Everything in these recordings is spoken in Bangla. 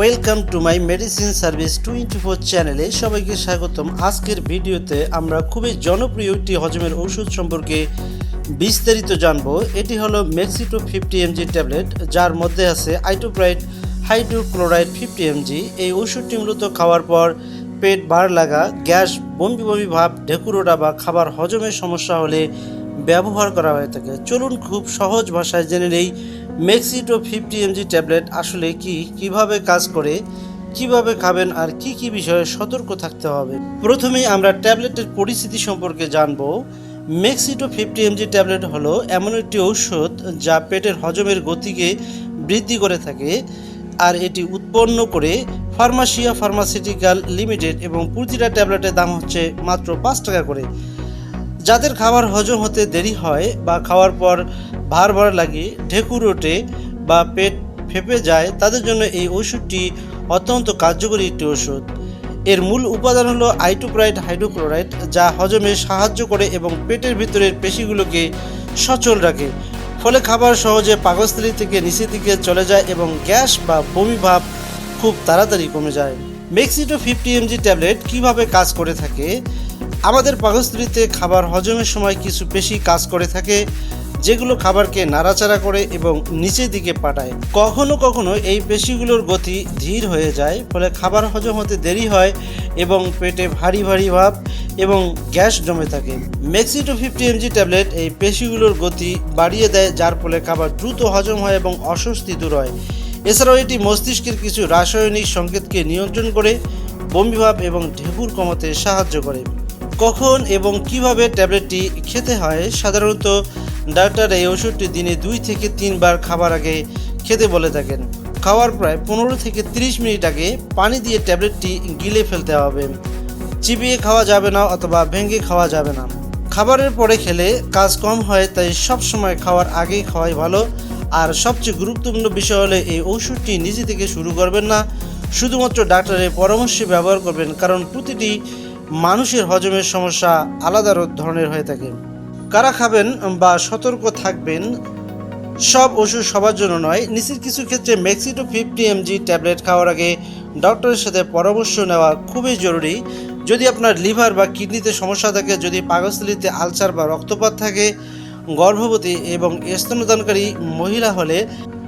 Welcome to my medicine service twenty four চ্যানেলে সবাইকে স্বাগতম। আজকের ভিডিওতে আমরা খুবই জনপ্রিয় একটি হজমের ঔষধ সম্পর্কে বিস্তারিত জানব। এটি হলো মেক্সিটো ফিফটি এমজি ট্যাবলেট যার মধ্যে আছে আইটোপ্রাইড হাইড্রোক্লোরাইড ফিফটি এমজি এই ওষুধটি মূলত খাওয়ার পর পেট বার লাগা, গ্যাস, বমি বমি ভাব ঢেকুরোটা বা খাবার হজমের সমস্যা হলে ব্যবহার করা হয়ে থাকে। চলুন খুব সহজ ভাষায় জেনে নেই মেক্সিটো ফিফটি এমজি ট্যাবলেট আসলে কি, কীভাবে কাজ করে, কীভাবে খাবেন আর কি কি বিষয়ে সতর্ক থাকতে হবে? প্রথমেই আমরা ট্যাবলেটের পরিস্থিতি সম্পর্কে জানব। মেক্সিটো ফিফটি এমজি ট্যাবলেট হলো এমন একটি ঔষধ যা পেটের হজমের গতিকে বৃদ্ধি করে থাকে আর এটি উৎপন্ন করে ফার্মাসিয়া ফার্মাসিউটিক্যাল লিমিটেড এবং প্রতিটা ট্যাবলেটের দাম হচ্ছে মাত্র পাঁচ টাকা করে। যাদের খাবার হজম হতে দেরি হয় বা খাওয়ার পর ভার ভার লাগে ঢেকুর ওঠে বা পেট ফেপে যায়, তাদের জন্য এই ওষুধটি অত্যন্ত কার্যকরী একটি ওষুধ। এর মূল উপাদান হলো আইটোপ্রাইড হাইড্রোক্লোরাইড, যা হজমে সাহায্য করে এবং পেটের ভিতরের পেশিগুলোকে সচল রাখে। ফলে খাবার সহজে পাকস্থলী থেকে নিচের দিকে চলে যায় এবং গ্যাস বা বমি ভাব খুব তাড়াতাড়ি কমে যায়। মেক্সিটো ফিফটি এমজি ট্যাবলেট কীভাবে কাজ করে থাকে? আমাদের পাকস্থলীতে খাবার হজমের সময় কিছু পেশি কাজ করে থাকে। যেগুলো খাবারকে নাড়াচাড়া করে এবং নিচের দিকে পাঠায়। কখনো কখনো এই পেশিগুলোর গতি ধীর হয়ে যায়, ফলে খাবার হজম হতে দেরি হয় এবং পেটে ভারী ভারী ভাব এবং গ্যাস জমে থাকে। মেক্সি টু ফিফটি এমজি ট্যাবলেট এই পেশিগুলোর গতি বাড়িয়ে দেয়, যার ফলে খাবার দ্রুত হজম হয় এবং অস্বস্তি দূর হয়। এছাড়াও এটি মস্তিষ্কের কিছু রাসায়নিক সংকেতকে নিয়ন্ত্রণ করে বমিভাব এবং ঢেকুর কমাতে সাহায্য করে। কখন এবং কীভাবে ট্যাবলেটটি খেতে হয়, সাধারণত ডাক্তার এই ওষুধটি দিনে দুই থেকে তিনবার খাবার আগে খেতে বলে থাকেন। খাওয়ার প্রায় পনেরো থেকে তিরিশ মিনিট আগে পানি দিয়ে ট্যাবলেটটি গিলে ফেলতে হবে। চিবিয়ে খাওয়া যাবে না অথবা ভেঙে খাওয়া যাবে না। খাবারের পরে খেলে কাজ কম হয়, তাই সব সময় খাওয়ার আগেই খাওয়াই ভালো। আর সবচেয়ে গুরুত্বপূর্ণ বিষয় হলো, এই ওষুধটি নিজে থেকে শুরু করবেন না। শুধুমাত্র ডাক্তারের পরামর্শে ব্যবহার করবেন, কারণ প্রতিটি মানুষের হজমের সমস্যা আলাদা ধরনের হয়ে থাকে। কারা খাবেন বা সতর্ক থাকবেন, সব ওষুধ সবার জন্য নয়। নিচের কিছু ক্ষেত্রে মেক্সিটো ফিফটি এমজি ট্যাবলেট খাওয়ার আগে ডক্টরের সাথে পরামর্শ নেওয়া খুবই জরুরি। যদি আপনার লিভার বা কিডনিতে সমস্যা থাকে, যদি পাগস্থলিতে আলসার বা রক্তপাত থাকে, গর্ভবতী এবং স্তনদানকারী মহিলা হলে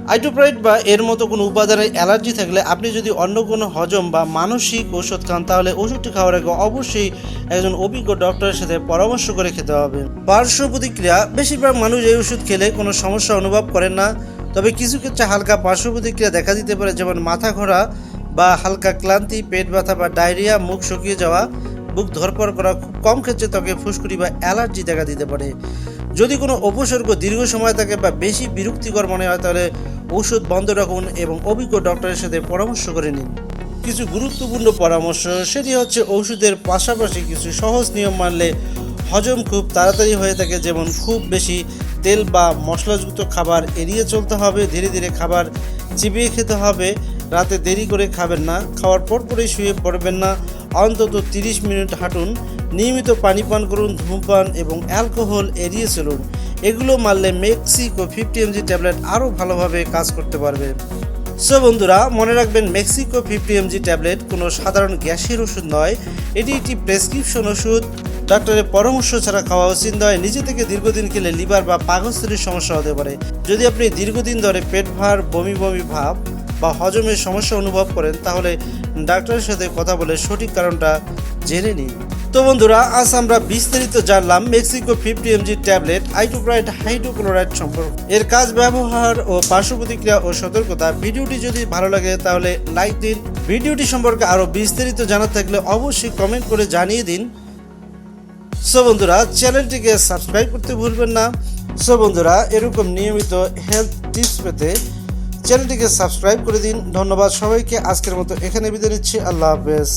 আইটোপ্রাইড বা এর মতো কোনো উপাদানে অ্যালার্জি থাকলে আপনি যদি অন্য কোনো হজম বা মানসিক ওষুধ খান, তাহলে ওষুধটি খাওয়ার আগে অবশ্যই একজন অভিজ্ঞ ডক্টরের সাথে পরামর্শ করে খেতে হবে। পার্শ্ব প্রতিক্রিয়া, বেশিরভাগ মানুষ এই ওষুধ খেলে কোনো সমস্যা অনুভব করেন না। তবে কিছু ক্ষেত্রে হালকা পার্শ্ব প্রতিক্রিয়া দেখা দিতে পারে, যেমন মাথা ঘোরা বা হালকা ক্লান্তি, পেট ব্যথা বা ডায়রিয়া, মুখ শুকিয়ে যাওয়া। বুক ধরপড় করা খুব কম ক্ষেত্রে ত্বকে ফুসকুড়ি বা অ্যালার্জি দেখা দিতে পারে। যদি কোনো উপসর্গ দীর্ঘ সময় থাকে বা বেশি বিরক্তিকর মনে হয়, তাহলে ওষুধ বন্ধ রাখুন এবং অভিজ্ঞ ডক্টরের সাথে পরামর্শ করে নিন। কিছু গুরুত্বপূর্ণ পরামর্শ, সেটি হচ্ছে ওষুধের পাশাপাশি কিছু সহজ নিয়ম মানলে হজম খুব তাড়াতাড়ি হয়ে থাকে, যেমন খুব বেশি তেল বা মশলাযুক্ত খাবার এড়িয়ে চলতে হবে, ধীরে ধীরে খাবার চিবিয়ে খেতে হবে, রাতে দেরি করে খাবেন না, খাওয়ার পর পরেই শুয়ে পড়বেন না অন্তত তিরিশ মিনিট হাঁটুন, নিয়মিত পানি পান করুন, ধূমপান এবং অ্যালকোহল এড়িয়ে চলুন। এগুলো মারলে মেক্সিকো ফিফটি এমজি ট্যাবলেট আরও ভালোভাবে কাজ করতে পারবে। সো বন্ধুরা, মনে রাখবেন মেক্সিকো ফিফটি এমজি ট্যাবলেট কোনো সাধারণ গ্যাসের ওষুধ নয়। এটি একটি প্রেসক্রিপশন ওষুধ। ডাক্তারের পরামর্শ ছাড়া খাওয়া উচিত নয়। নিজে থেকে দীর্ঘদিন খেলে লিভার বা পাকস্থলীর সমস্যা হতে পারে। যদি আপনি দীর্ঘদিন ধরে পেট ভার, বমি বমি ভাব বা হজমের সমস্যা অনুভব করেন, তাহলে ডাক্তারের সাথে কথা বলে সঠিক কারণটা জেনে নিন। তো বন্ধুরা, আজ আমরা বিস্তারিত জানলাম Mexico fifty mg tablet itopride hydrochloride সম্পর্ক। এর কাজ ব্যবহার ও পার্শ্ব প্রতিক্রিয়া ও সতর্কতা। ভিডিওটি যদি ভালো লাগে, তাহলে লাইক দিন। ভিডিওটি সম্পর্কে আরও বিস্তারিত জানার থাকলে অবশ্যই কমেন্ট করে জানিয়ে দিন। সো বন্ধুরা, চ্যানেলটিকে সাবস্ক্রাইব করতে ভুলবেন না। সো বন্ধুরা, এরকম নিয়মিত হেলথ টিপস পেতে চ্যানেলটিকে সাবস্ক্রাইব করে দিন। ধন্যবাদ সবাইকে। আজকের মতো এখানে বিদায় নিচ্ছি। আল্লাহ হাফেজ।